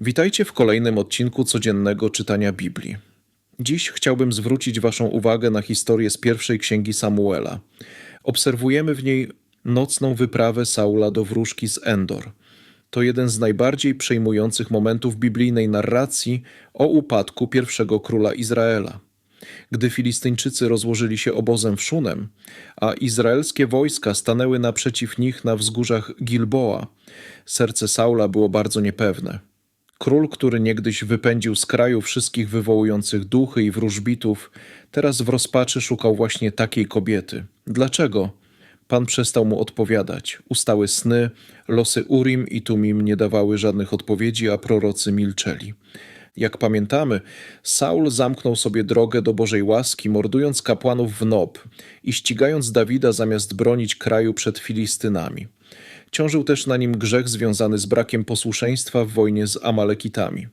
Witajcie w kolejnym odcinku codziennego czytania Biblii. Dziś chciałbym zwrócić Waszą uwagę na historię z pierwszej księgi Samuela. Obserwujemy w niej nocną wyprawę Saula do wróżki z Endor. To jeden z najbardziej przejmujących momentów biblijnej narracji o upadku pierwszego króla Izraela. Gdy Filistyńczycy rozłożyli się obozem w Szunem, a izraelskie wojska stanęły naprzeciw nich na wzgórzach Gilboa, serce Saula było bardzo niepewne. Król, który niegdyś wypędził z kraju wszystkich wywołujących duchy i wróżbitów, teraz w rozpaczy szukał właśnie takiej kobiety. Dlaczego? Pan przestał mu odpowiadać. Ustały sny, losy Urim i Tumim nie dawały żadnych odpowiedzi, a prorocy milczeli. Jak pamiętamy, Saul zamknął sobie drogę do Bożej łaski, mordując kapłanów w Nob i ścigając Dawida zamiast bronić kraju przed Filistynami. Ciążył też na nim grzech związany z brakiem posłuszeństwa w wojnie z Amalekitami.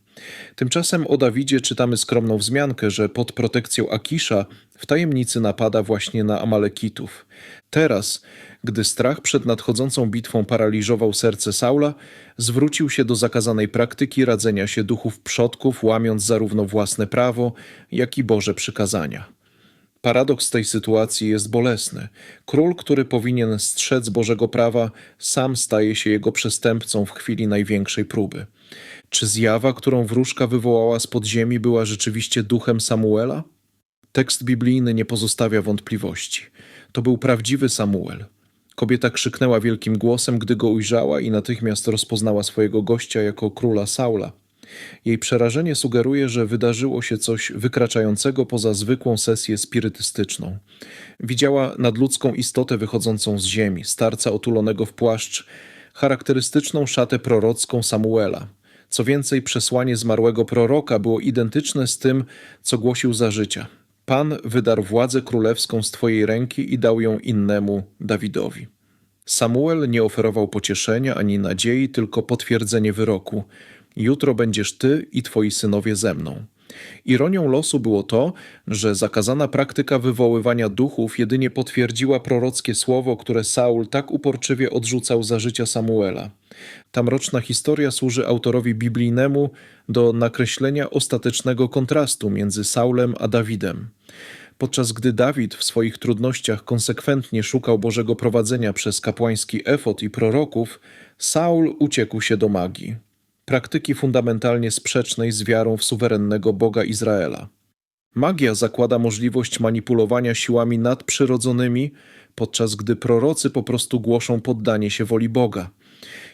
Tymczasem o Dawidzie czytamy skromną wzmiankę, że pod protekcją Akisza w tajemnicy napada właśnie na Amalekitów. Teraz, gdy strach przed nadchodzącą bitwą paraliżował serce Saula, zwrócił się do zakazanej praktyki radzenia się duchów przodków, łamiąc zarówno własne prawo, jak i Boże przykazania. Paradoks tej sytuacji jest bolesny. Król, który powinien strzec Bożego prawa, sam staje się jego przestępcą w chwili największej próby. Czy zjawa, którą wróżka wywołała z podziemi, była rzeczywiście duchem Samuela? Tekst biblijny nie pozostawia wątpliwości. To był prawdziwy Samuel. Kobieta krzyknęła wielkim głosem, gdy go ujrzała i natychmiast rozpoznała swojego gościa jako króla Saula. Jej przerażenie sugeruje, że wydarzyło się coś wykraczającego poza zwykłą sesję spirytystyczną. Widziała nadludzką istotę wychodzącą z ziemi, starca otulonego w płaszcz, charakterystyczną szatę prorocką Samuela. Co więcej, przesłanie zmarłego proroka było identyczne z tym, co głosił za życia. Pan wydarł władzę królewską z Twojej ręki i dał ją innemu, Dawidowi. Samuel nie oferował pocieszenia ani nadziei, tylko potwierdzenie wyroku. Jutro będziesz ty i twoi synowie ze mną. Ironią losu było to, że zakazana praktyka wywoływania duchów jedynie potwierdziła prorockie słowo, które Saul tak uporczywie odrzucał za życia Samuela. Ta mroczna historia służy autorowi biblijnemu do nakreślenia ostatecznego kontrastu między Saulem a Dawidem. Podczas gdy Dawid w swoich trudnościach konsekwentnie szukał Bożego prowadzenia przez kapłański efot i proroków, Saul uciekł się do magii praktyki fundamentalnie sprzecznej z wiarą w suwerennego Boga Izraela. Magia zakłada możliwość manipulowania siłami nadprzyrodzonymi, podczas gdy prorocy po prostu głoszą poddanie się woli Boga.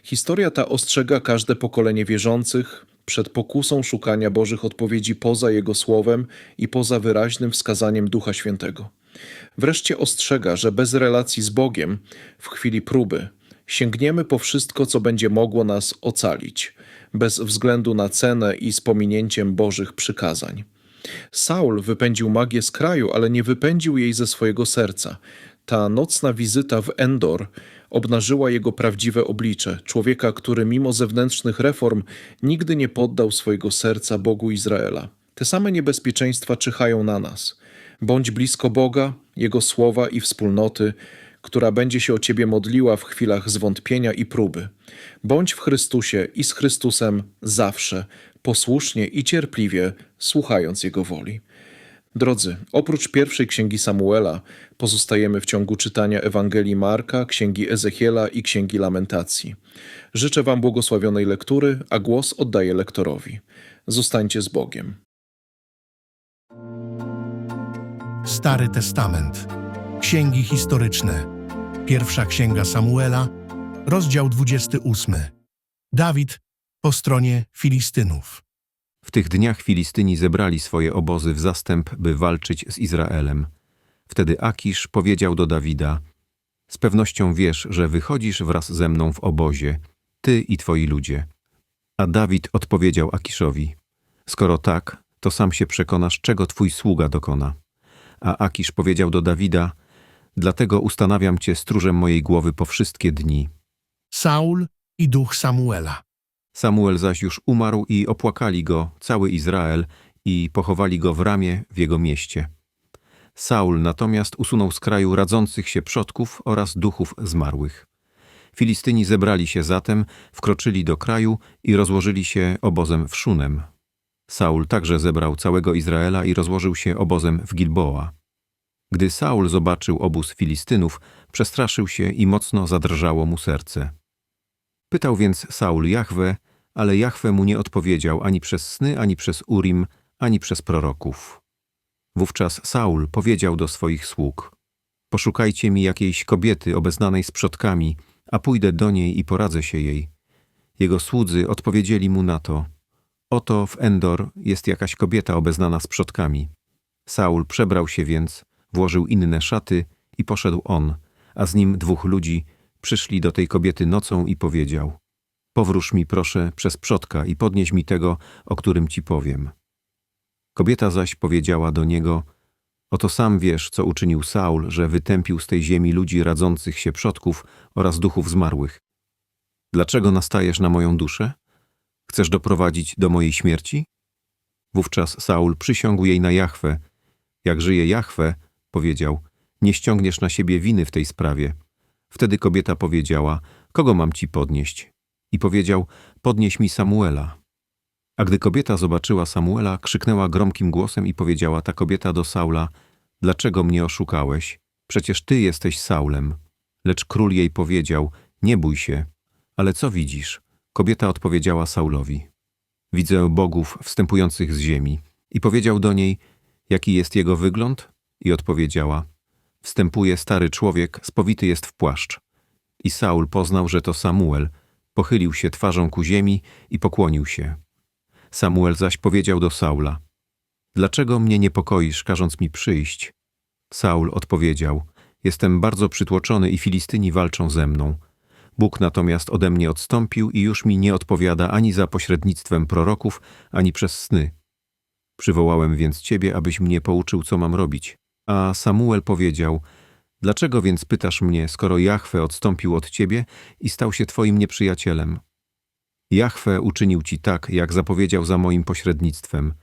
Historia ta ostrzega każde pokolenie wierzących przed pokusą szukania Bożych odpowiedzi poza Jego słowem i poza wyraźnym wskazaniem Ducha Świętego. Wreszcie ostrzega, że bez relacji z Bogiem, w chwili próby, sięgniemy po wszystko, co będzie mogło nas ocalić – bez względu na cenę i z pominięciem Bożych przykazań. Saul wypędził magię z kraju, ale nie wypędził jej ze swojego serca. Ta nocna wizyta w Endor obnażyła jego prawdziwe oblicze, człowieka, który mimo zewnętrznych reform nigdy nie poddał swojego serca Bogu Izraela. Te same niebezpieczeństwa czyhają na nas. Bądź blisko Boga, Jego słowa i wspólnoty, która będzie się o Ciebie modliła w chwilach zwątpienia i próby. Bądź w Chrystusie i z Chrystusem zawsze, posłusznie i cierpliwie, słuchając Jego woli. Drodzy, oprócz pierwszej księgi Samuela, pozostajemy w ciągu czytania Ewangelii Marka, księgi Ezechiela i księgi Lamentacji. Życzę Wam błogosławionej lektury, a głos oddaję lektorowi. Zostańcie z Bogiem. Stary Testament. Księgi historyczne. Pierwsza księga Samuela, rozdział 28. Dawid po stronie Filistynów. W tych dniach Filistyni zebrali swoje obozy w zastęp, by walczyć z Izraelem. Wtedy Akisz powiedział do Dawida: Z pewnością wiesz, że wychodzisz wraz ze mną w obozie, ty i twoi ludzie. A Dawid odpowiedział Akiszowi: Skoro tak, to sam się przekonasz, czego twój sługa dokona. A Akisz powiedział do Dawida: Dlatego ustanawiam cię stróżem mojej głowy po wszystkie dni. Saul i duch Samuela. Samuel zaś już umarł i opłakali go cały Izrael i pochowali go w ramię w jego mieście. Saul natomiast usunął z kraju radzących się przodków oraz duchów zmarłych. Filistyni zebrali się zatem, wkroczyli do kraju i rozłożyli się obozem w Szunem. Saul także zebrał całego Izraela i rozłożył się obozem w Gilboa. Gdy Saul zobaczył obóz Filistynów, przestraszył się i mocno zadrżało mu serce. Pytał więc Saul Jahwe, ale Jahwe mu nie odpowiedział ani przez sny, ani przez Urim, ani przez proroków. Wówczas Saul powiedział do swoich sług: Poszukajcie mi jakiejś kobiety obeznanej z przodkami, a pójdę do niej i poradzę się jej. Jego słudzy odpowiedzieli mu na to: Oto w Endor jest jakaś kobieta obeznana z przodkami. Saul przebrał się więc, włożył inne szaty i poszedł on, a z nim dwóch ludzi przyszli do tej kobiety nocą i powiedział: Powróż mi proszę przez przodka i podnieś mi tego, o którym ci powiem. Kobieta zaś powiedziała do niego: Oto sam wiesz, co uczynił Saul, że wytępił z tej ziemi ludzi radzących się przodków oraz duchów zmarłych. Dlaczego nastajesz na moją duszę? Chcesz doprowadzić do mojej śmierci? Wówczas Saul przysiągł jej na Jahwe. Jak żyje Jahwe, powiedział, nie ściągniesz na siebie winy w tej sprawie. Wtedy kobieta powiedziała, kogo mam ci podnieść? I powiedział, podnieś mi Samuela. A gdy kobieta zobaczyła Samuela, krzyknęła gromkim głosem i powiedziała ta kobieta do Saula, dlaczego mnie oszukałeś? Przecież ty jesteś Saulem. Lecz król jej powiedział, nie bój się. Ale co widzisz? Kobieta odpowiedziała Saulowi. Widzę bogów wstępujących z ziemi. I powiedział do niej, jaki jest jego wygląd? I odpowiedziała, wstępuje stary człowiek, spowity jest w płaszcz. I Saul poznał, że to Samuel, pochylił się twarzą ku ziemi i pokłonił się. Samuel zaś powiedział do Saula, Dlaczego mnie niepokoisz, każąc mi przyjść? Saul odpowiedział, Jestem bardzo przytłoczony i Filistyni walczą ze mną. Bóg natomiast ode mnie odstąpił i już mi nie odpowiada ani za pośrednictwem proroków, ani przez sny. Przywołałem więc ciebie, abyś mnie pouczył, co mam robić. A Samuel powiedział, dlaczego więc pytasz mnie, skoro Jahwe odstąpił od ciebie i stał się twoim nieprzyjacielem? Jahwe uczynił ci tak, jak zapowiedział za moim pośrednictwem.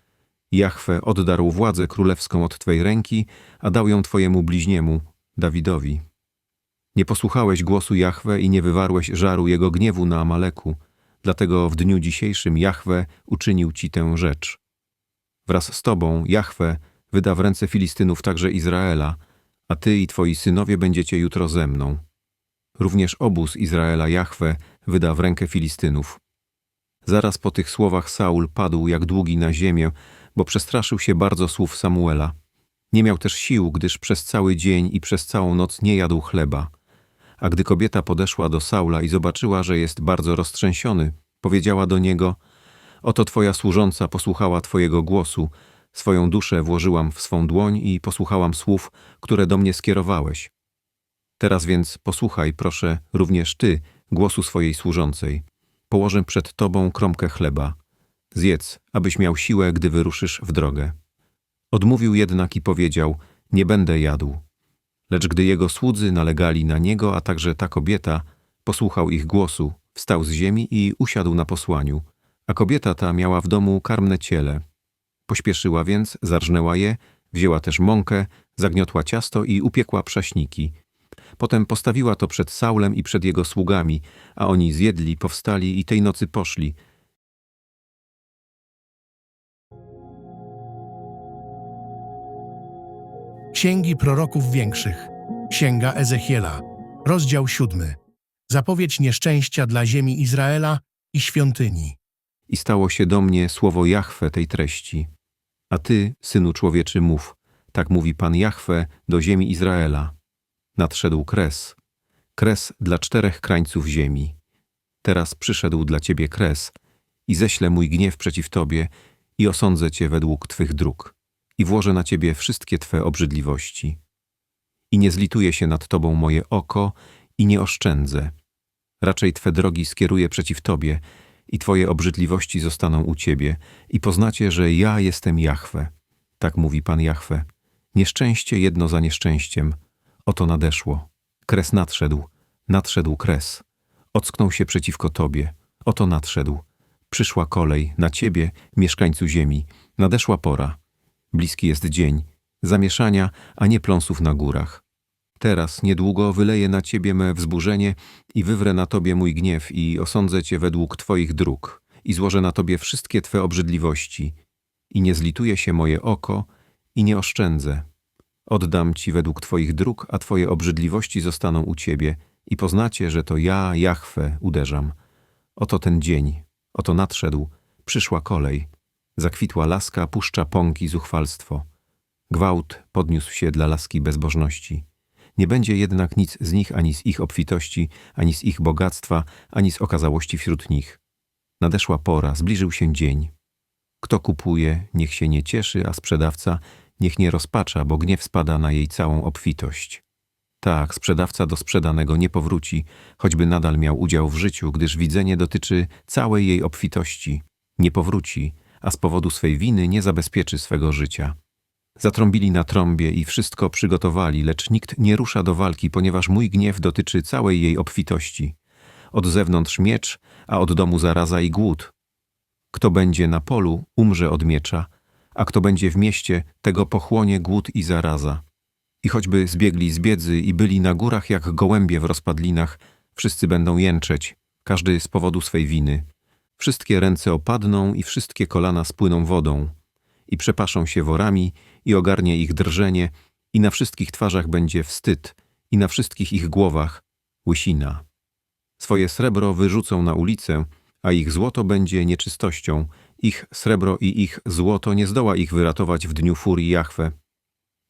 Jahwe oddarł władzę królewską od twej ręki, a dał ją twojemu bliźniemu, Dawidowi. Nie posłuchałeś głosu Jahwe i nie wywarłeś żaru jego gniewu na Amaleku, dlatego w dniu dzisiejszym Jahwe uczynił ci tę rzecz. Wraz z tobą Jahwe wyda w ręce Filistynów także Izraela, a ty i twoi synowie będziecie jutro ze mną. Również obóz Izraela Jahwe wyda w rękę Filistynów. Zaraz po tych słowach Saul padł jak długi na ziemię, bo przestraszył się bardzo słów Samuela. Nie miał też sił, gdyż przez cały dzień i przez całą noc nie jadł chleba. A gdy kobieta podeszła do Saula i zobaczyła, że jest bardzo roztrzęsiony, powiedziała do niego: Oto twoja służąca posłuchała twojego głosu, swoją duszę włożyłam w swą dłoń i posłuchałam słów, które do mnie skierowałeś. Teraz więc posłuchaj, proszę, również ty głosu swojej służącej. Położę przed tobą kromkę chleba. Zjedz, abyś miał siłę, gdy wyruszysz w drogę. Odmówił jednak i powiedział: Nie będę jadł. Lecz gdy jego słudzy nalegali na niego, a także ta kobieta, posłuchał ich głosu, wstał z ziemi i usiadł na posłaniu. A kobieta ta miała w domu karmne ciele. Pośpieszyła więc, zarżnęła je, wzięła też mąkę, zagniotła ciasto i upiekła prześniki. Potem postawiła to przed Saulem i przed jego sługami, a oni zjedli, powstali i tej nocy poszli. Księgi proroków większych. Księga Ezechiela. Rozdział siódmy. Zapowiedź nieszczęścia dla ziemi Izraela i świątyni. I stało się do mnie słowo Jahwe tej treści. A ty, synu człowieczy, mów, tak mówi Pan Jahwe do ziemi Izraela. Nadszedł kres, kres dla czterech krańców ziemi. Teraz przyszedł dla ciebie kres i ześlę mój gniew przeciw tobie i osądzę cię według twych dróg i włożę na ciebie wszystkie twe obrzydliwości. I nie zlituje się nad tobą moje oko i nie oszczędzę. Raczej twe drogi skieruję przeciw tobie i twoje obrzydliwości zostaną u ciebie i poznacie, że ja jestem Jahwe. Tak mówi Pan Jahwe. Nieszczęście jedno za nieszczęściem. Oto nadeszło. Kres nadszedł. Nadszedł kres. Ocknął się przeciwko tobie. Oto nadszedł. Przyszła kolej na ciebie, mieszkańcu ziemi. Nadeszła pora. Bliski jest dzień. Zamieszania, a nie pląsów na górach. Teraz niedługo wyleję na ciebie me wzburzenie i wywrę na tobie mój gniew i osądzę cię według twoich dróg i złożę na tobie wszystkie twe obrzydliwości i nie zlituje się moje oko i nie oszczędzę. Oddam ci według twoich dróg, a twoje obrzydliwości zostaną u ciebie i poznacie, że to ja, Jahwe, uderzam. Oto ten dzień, oto nadszedł, przyszła kolej. Zakwitła laska, puszcza pąki zuchwalstwo. Gwałt podniósł się dla laski bezbożności. Nie będzie jednak nic z nich ani z ich obfitości, ani z ich bogactwa, ani z okazałości wśród nich. Nadeszła pora, zbliżył się dzień. Kto kupuje, niech się nie cieszy, a sprzedawca niech nie rozpacza, bo gniew spada na jej całą obfitość. Tak, sprzedawca do sprzedanego nie powróci, choćby nadal miał udział w życiu, gdyż widzenie dotyczy całej jej obfitości. Nie powróci, a z powodu swej winy nie zabezpieczy swego życia. Zatrąbili na trąbie i wszystko przygotowali, lecz nikt nie rusza do walki, ponieważ mój gniew dotyczy całej jej obfitości. Od zewnątrz miecz, a od domu zaraza i głód. Kto będzie na polu, umrze od miecza, a kto będzie w mieście, tego pochłonie głód i zaraza. I choćby zbiegli z biedzy i byli na górach jak gołębie w rozpadlinach, wszyscy będą jęczeć, każdy z powodu swej winy. Wszystkie ręce opadną i wszystkie kolana spłyną wodą. I przepaszą się worami i ogarnie ich drżenie i na wszystkich twarzach będzie wstyd i na wszystkich ich głowach łysina. Swoje srebro wyrzucą na ulicę, a ich złoto będzie nieczystością. Ich srebro i ich złoto nie zdoła ich wyratować w dniu furii Jahwe.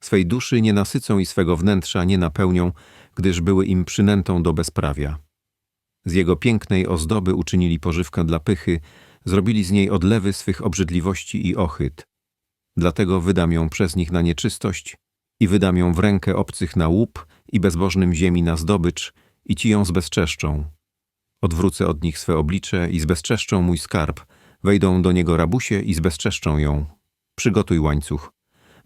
Swej duszy nie nasycą i swego wnętrza nie napełnią, gdyż były im przynętą do bezprawia. Z jego pięknej ozdoby uczynili pożywkę dla pychy, zrobili z niej odlewy swych obrzydliwości i ochyt. Dlatego wydam ją przez nich na nieczystość i wydam ją w rękę obcych na łup i bezbożnym ziemi na zdobycz i ci ją zbezczeszczą. Odwrócę od nich swe oblicze i zbezczeszczą mój skarb, wejdą do niego rabusie i zbezczeszczą ją. Przygotuj łańcuch,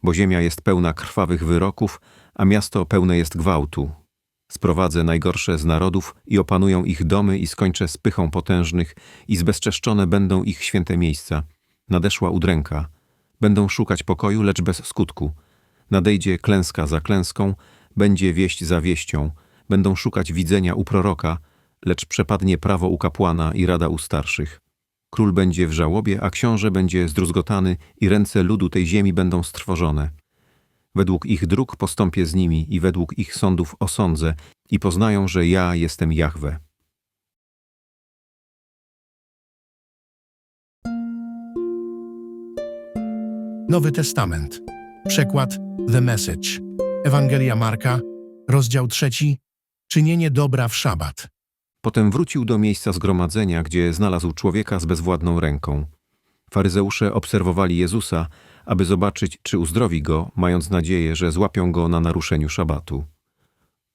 bo ziemia jest pełna krwawych wyroków, a miasto pełne jest gwałtu. Sprowadzę najgorsze z narodów i opanują ich domy i skończę z pychą potężnych i zbezczeszczone będą ich święte miejsca. Nadeszła udręka. Będą szukać pokoju, lecz bez skutku. Nadejdzie klęska za klęską, będzie wieść za wieścią. Będą szukać widzenia u proroka, lecz przepadnie prawo u kapłana i rada u starszych. Król będzie w żałobie, a książę będzie zdruzgotany i ręce ludu tej ziemi będą strwożone. Według ich dróg postąpię z nimi i według ich sądów osądzę i poznają, że ja jestem Jahwe. Nowy Testament. Przekład The Message. Ewangelia Marka, rozdział trzeci. Czynienie dobra w szabat. Potem wrócił do miejsca zgromadzenia, gdzie znalazł człowieka z bezwładną ręką. Faryzeusze obserwowali Jezusa, aby zobaczyć, czy uzdrowi go, mając nadzieję, że złapią go na naruszeniu szabatu.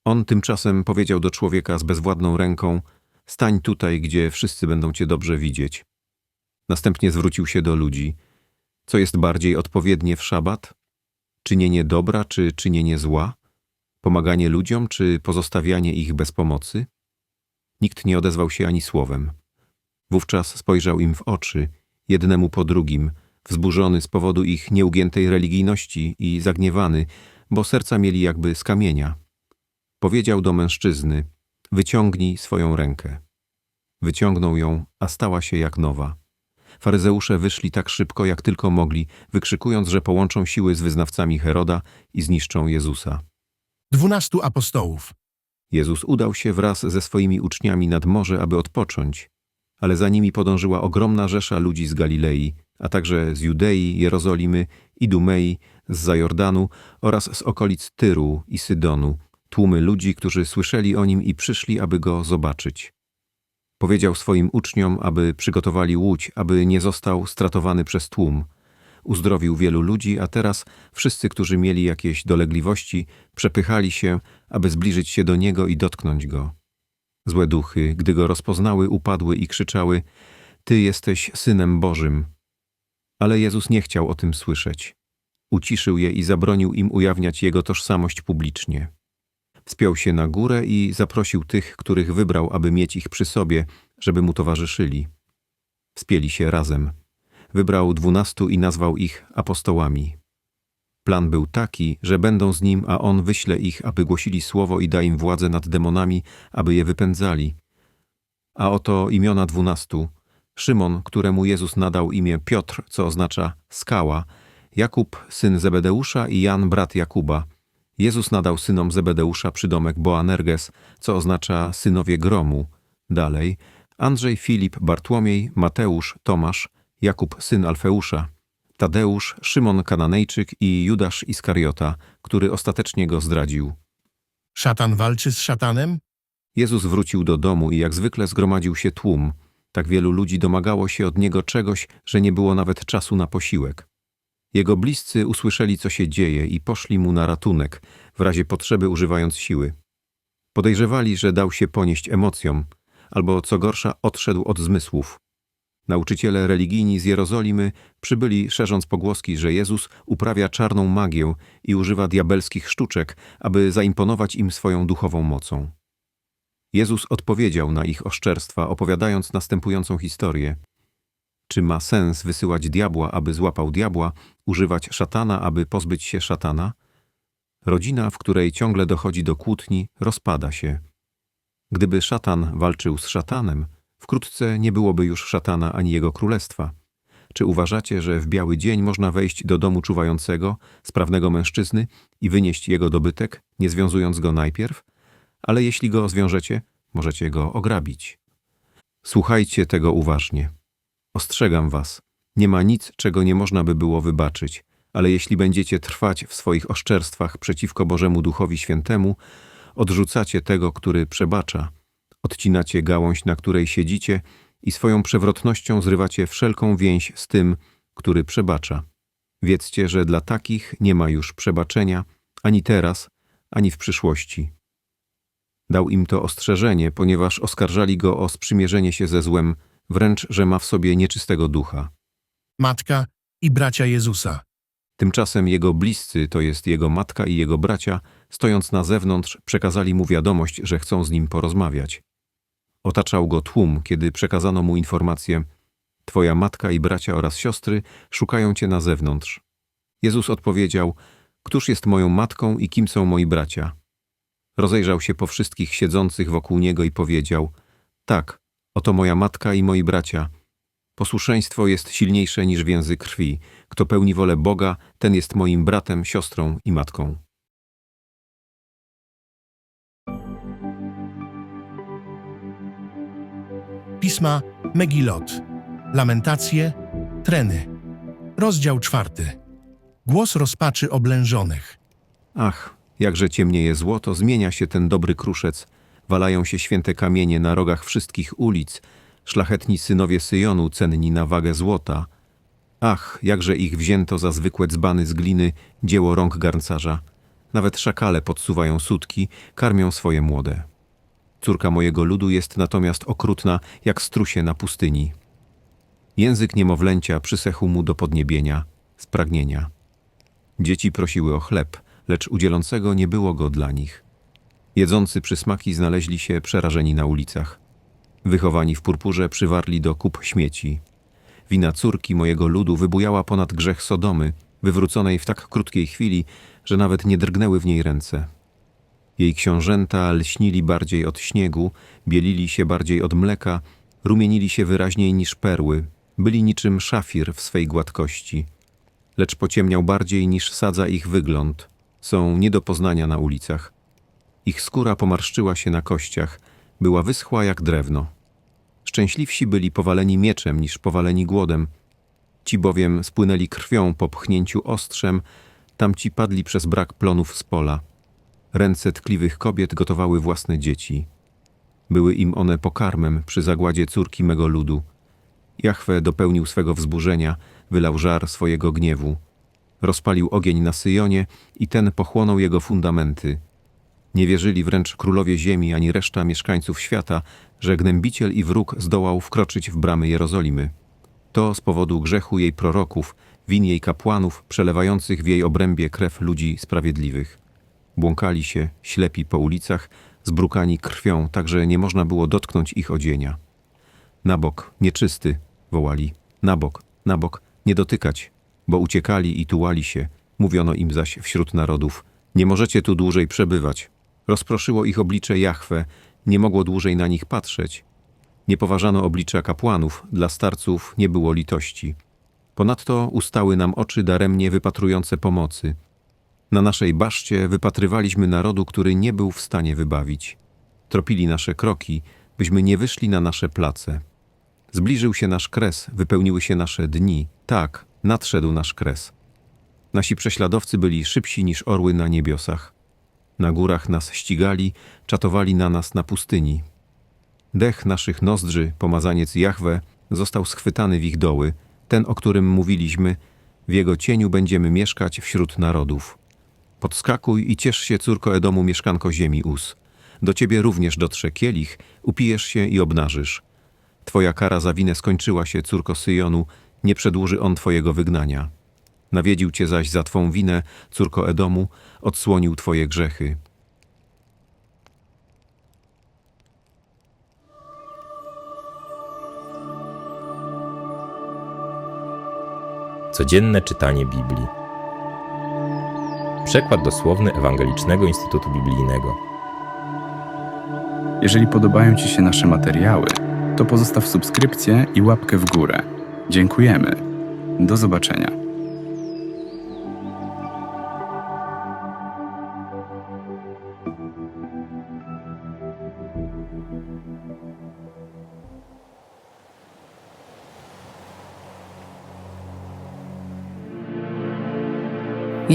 On tymczasem powiedział do człowieka z bezwładną ręką: Stań tutaj, gdzie wszyscy będą cię dobrze widzieć. Następnie zwrócił się do ludzi: Co jest bardziej odpowiednie w szabat? Czynienie dobra czy czynienie zła? Pomaganie ludziom czy pozostawianie ich bez pomocy? Nikt nie odezwał się ani słowem. Wówczas spojrzał im w oczy, jednemu po drugim, wzburzony z powodu ich nieugiętej religijności i zagniewany, bo serca mieli jakby z kamienia. Powiedział do mężczyzny: Wyciągnij swoją rękę. Wyciągnął ją, a stała się jak nowa. Faryzeusze wyszli tak szybko, jak tylko mogli, wykrzykując, że połączą siły z wyznawcami Heroda i zniszczą Jezusa. Dwunastu apostołów. Jezus udał się wraz ze swoimi uczniami nad morze, aby odpocząć, ale za nimi podążyła ogromna rzesza ludzi z Galilei, a także z Judei, Jerozolimy, Idumei, z Zajordanu oraz z okolic Tyru i Sydonu, tłumy ludzi, którzy słyszeli o nim i przyszli, aby go zobaczyć. Powiedział swoim uczniom, aby przygotowali łódź, aby nie został stratowany przez tłum. Uzdrowił wielu ludzi, a teraz wszyscy, którzy mieli jakieś dolegliwości, przepychali się, aby zbliżyć się do niego i dotknąć go. Złe duchy, gdy go rozpoznały, upadły i krzyczały: Ty jesteś synem Bożym. Ale Jezus nie chciał o tym słyszeć. Uciszył je i zabronił im ujawniać jego tożsamość publicznie. Wspiął się na górę i zaprosił tych, których wybrał, aby mieć ich przy sobie, żeby mu towarzyszyli. Wspięli się razem. Wybrał dwunastu i nazwał ich apostołami. Plan był taki, że będą z nim, a on wyśle ich, aby głosili słowo i da im władzę nad demonami, aby je wypędzali. A oto imiona dwunastu. Szymon, któremu Jezus nadał imię Piotr, co oznacza skała, Jakub, syn Zebedeusza i Jan, brat Jakuba. Jezus nadał synom Zebedeusza przydomek Boanerges, co oznacza synowie gromu. Dalej, Andrzej, Filip, Bartłomiej, Mateusz, Tomasz, Jakub, syn Alfeusza, Tadeusz, Szymon Kananejczyk i Judasz Iskariota, który ostatecznie go zdradził. Szatan walczy z szatanem? Jezus wrócił do domu i jak zwykle zgromadził się tłum. Tak wielu ludzi domagało się od niego czegoś, że nie było nawet czasu na posiłek. Jego bliscy usłyszeli, co się dzieje i poszli mu na ratunek, w razie potrzeby używając siły. Podejrzewali, że dał się ponieść emocjom, albo co gorsza, odszedł od zmysłów. Nauczyciele religijni z Jerozolimy przybyli szerząc pogłoski, że Jezus uprawia czarną magię i używa diabelskich sztuczek, aby zaimponować im swoją duchową mocą. Jezus odpowiedział na ich oszczerstwa, opowiadając następującą historię. Czy ma sens wysyłać diabła, aby złapał diabła, używać szatana, aby pozbyć się szatana? Rodzina, w której ciągle dochodzi do kłótni, rozpada się. Gdyby szatan walczył z szatanem, wkrótce nie byłoby już szatana ani jego królestwa. Czy uważacie, że w biały dzień można wejść do domu czuwającego, sprawnego mężczyzny i wynieść jego dobytek, nie związując go najpierw? Ale jeśli go zwiążecie, możecie go ograbić. Słuchajcie tego uważnie. Ostrzegam was, nie ma nic, czego nie można by było wybaczyć, ale jeśli będziecie trwać w swoich oszczerstwach przeciwko Bożemu Duchowi Świętemu, odrzucacie tego, który przebacza, odcinacie gałąź, na której siedzicie i swoją przewrotnością zrywacie wszelką więź z tym, który przebacza. Wiedzcie, że dla takich nie ma już przebaczenia ani teraz, ani w przyszłości. Dał im to ostrzeżenie, ponieważ oskarżali go o sprzymierzenie się ze złem, wręcz, że ma w sobie nieczystego ducha. Matka i bracia Jezusa. Tymczasem jego bliscy, to jest jego matka i jego bracia, stojąc na zewnątrz, przekazali mu wiadomość, że chcą z nim porozmawiać. Otaczał go tłum, kiedy przekazano mu informację: Twoja matka i bracia oraz siostry szukają cię na zewnątrz. Jezus odpowiedział: Któż jest moją matką i kim są moi bracia? Rozejrzał się po wszystkich siedzących wokół niego i powiedział: Tak, oto moja matka i moi bracia. Posłuszeństwo jest silniejsze niż więzy krwi. Kto pełni wolę Boga, ten jest moim bratem, siostrą i matką. Pisma Megilot. Lamentacje. Treny. Rozdział czwarty. Głos rozpaczy oblężonych. Ach, jakże ciemnieje złoto, zmienia się ten dobry kruszec. Walają się święte kamienie na rogach wszystkich ulic, szlachetni synowie Syjonu cenni na wagę złota. Ach, jakże ich wzięto za zwykłe dzbany z gliny, dzieło rąk garncarza. Nawet szakale podsuwają sutki, karmią swoje młode. Córka mojego ludu jest natomiast okrutna, jak strusie na pustyni. Język niemowlęcia przysechł mu do podniebienia, z pragnienia. Dzieci prosiły o chleb, lecz udzielącego nie było go dla nich. Jedzący przysmaki znaleźli się przerażeni na ulicach. Wychowani w purpurze przywarli do kup śmieci. Wina córki mojego ludu wybujała ponad grzech Sodomy, wywróconej w tak krótkiej chwili, że nawet nie drgnęły w niej ręce. Jej książęta lśnili bardziej od śniegu, bielili się bardziej od mleka, rumienili się wyraźniej niż perły, byli niczym szafir w swej gładkości. Lecz pociemniał bardziej niż sadza ich wygląd. Są nie do poznania na ulicach. Ich skóra pomarszczyła się na kościach, była wyschła jak drewno. Szczęśliwsi byli powaleni mieczem niż powaleni głodem. Ci bowiem spłynęli krwią po pchnięciu ostrzem, tamci padli przez brak plonów z pola. Ręce tkliwych kobiet gotowały własne dzieci. Były im one pokarmem przy zagładzie córki mego ludu. Jahwe dopełnił swego wzburzenia, wylał żar swojego gniewu. Rozpalił ogień na Syjonie i ten pochłonął jego fundamenty. Nie wierzyli wręcz królowie ziemi ani reszta mieszkańców świata, że gnębiciel i wróg zdołał wkroczyć w bramy Jerozolimy. To z powodu grzechu jej proroków, win jej kapłanów, przelewających w jej obrębie krew ludzi sprawiedliwych. Błąkali się, ślepi po ulicach, zbrukani krwią, tak że nie można było dotknąć ich odzienia. Na bok, nieczysty, wołali. Na bok, na bok, nie dotykać, bo uciekali i tułali się. Mówiono im zaś wśród narodów, nie możecie tu dłużej przebywać. Rozproszyło ich oblicze Jahwe, nie mogło dłużej na nich patrzeć. Nie poważano oblicza kapłanów, dla starców nie było litości. Ponadto ustały nam oczy daremnie wypatrujące pomocy. Na naszej baszcie wypatrywaliśmy narodu, który nie był w stanie wybawić. Tropili nasze kroki, byśmy nie wyszli na nasze place. Zbliżył się nasz kres, wypełniły się nasze dni. Tak, nadszedł nasz kres. Nasi prześladowcy byli szybsi niż orły na niebiosach. Na górach nas ścigali, czatowali na nas na pustyni. Dech naszych nozdrzy, pomazaniec Jahwe, został schwytany w ich doły, ten, o którym mówiliśmy, w jego cieniu będziemy mieszkać wśród narodów. Podskakuj i ciesz się, córko Edomu, mieszkanko ziemi Us. Do ciebie również dotrze kielich, upijesz się i obnażysz. Twoja kara za winę skończyła się, córko Syjonu, nie przedłuży on twojego wygnania. Nawiedził cię zaś za twą winę, córko Edomu, odsłonił twoje grzechy. Codzienne czytanie Biblii. Przekład dosłowny Ewangelicznego Instytutu Biblijnego. Jeżeli podobają Ci się nasze materiały, to pozostaw subskrypcję i łapkę w górę. Dziękujemy. Do zobaczenia.